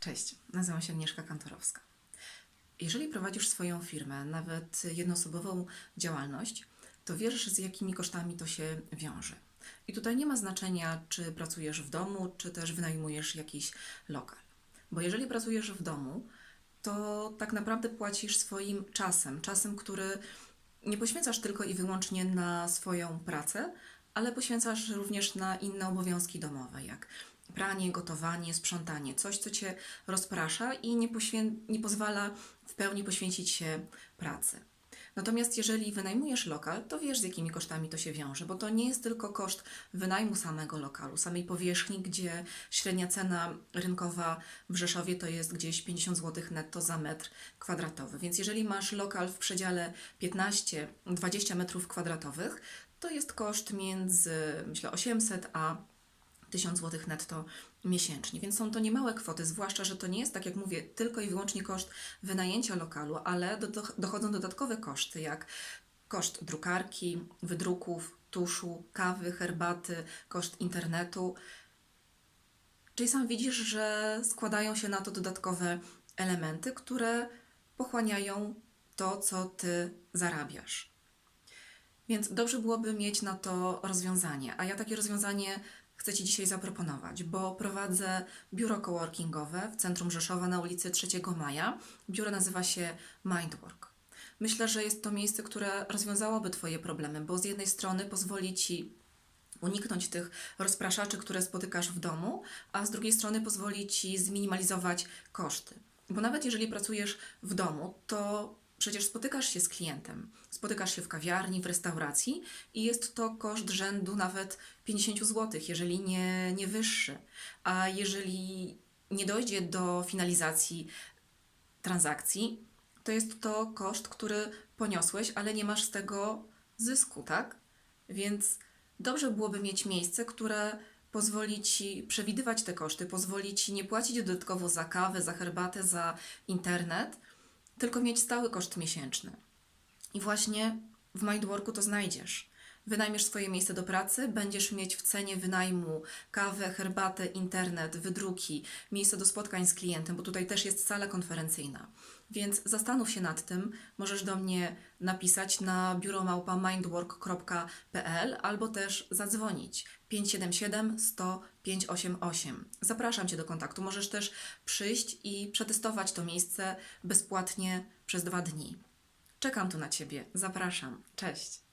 Cześć, nazywam się Agnieszka Kantorowska. Jeżeli prowadzisz swoją firmę, nawet jednoosobową działalność, to wiesz, z jakimi kosztami to się wiąże. I tutaj nie ma znaczenia, czy pracujesz w domu, czy też wynajmujesz jakiś lokal. Bo jeżeli pracujesz w domu, to tak naprawdę płacisz swoim czasem, czasem, który nie poświęcasz tylko i wyłącznie na swoją pracę, ale poświęcasz również na inne obowiązki domowe, jak pranie, gotowanie, sprzątanie, coś, co cię rozprasza i nie, nie pozwala w pełni poświęcić się pracy. Natomiast jeżeli wynajmujesz lokal, to wiesz, z jakimi kosztami to się wiąże, bo to nie jest tylko koszt wynajmu samego lokalu, samej powierzchni, gdzie średnia cena rynkowa w Rzeszowie to jest gdzieś 50 zł netto za metr kwadratowy. Więc jeżeli masz lokal w przedziale 15-20 metrów kwadratowych, to jest koszt między, myślę, 800 a 1000 zł netto miesięcznie, więc są to niemałe kwoty, zwłaszcza, że to nie jest, tak jak mówię, tylko i wyłącznie koszt wynajęcia lokalu, ale do, do, dochodzą dodatkowe koszty, jak koszt drukarki, wydruków, tuszu, kawy, herbaty, koszt internetu. Czyli sam widzisz, że składają się na to dodatkowe elementy, które pochłaniają to, co ty zarabiasz. Więc dobrze byłoby mieć na to rozwiązanie. A ja takie rozwiązanie chcę Ci dzisiaj zaproponować, bo prowadzę biuro coworkingowe w centrum Rzeszowa na ulicy 3 Maja. Biuro nazywa się Mindwork. Myślę, że jest to miejsce, które rozwiązałoby Twoje problemy, bo z jednej strony pozwoli Ci uniknąć tych rozpraszaczy, które spotykasz w domu, a z drugiej strony pozwoli Ci zminimalizować koszty. Bo nawet jeżeli pracujesz w domu, to przecież spotykasz się z klientem, spotykasz się w kawiarni, w restauracji i jest to koszt rzędu nawet 50 zł, jeżeli nie, nie wyższy. A jeżeli nie dojdzie do finalizacji transakcji, to jest to koszt, który poniosłeś, ale nie masz z tego zysku, tak? Więc dobrze byłoby mieć miejsce, które pozwoli ci przewidywać te koszty, pozwoli ci nie płacić dodatkowo za kawę, za herbatę, za internet, tylko mieć stały koszt miesięczny. I właśnie w Mindworku to znajdziesz. Wynajmiesz swoje miejsce do pracy, będziesz mieć w cenie wynajmu kawę, herbatę, internet, wydruki, miejsce do spotkań z klientem, bo tutaj też jest sala konferencyjna. Więc zastanów się nad tym, możesz do mnie napisać na biuromałpa.mindwork.pl albo też zadzwonić 577 100 588. Zapraszam Cię do kontaktu. Możesz też przyjść i przetestować to miejsce bezpłatnie przez dwa dni. Czekam tu na Ciebie. Zapraszam. Cześć.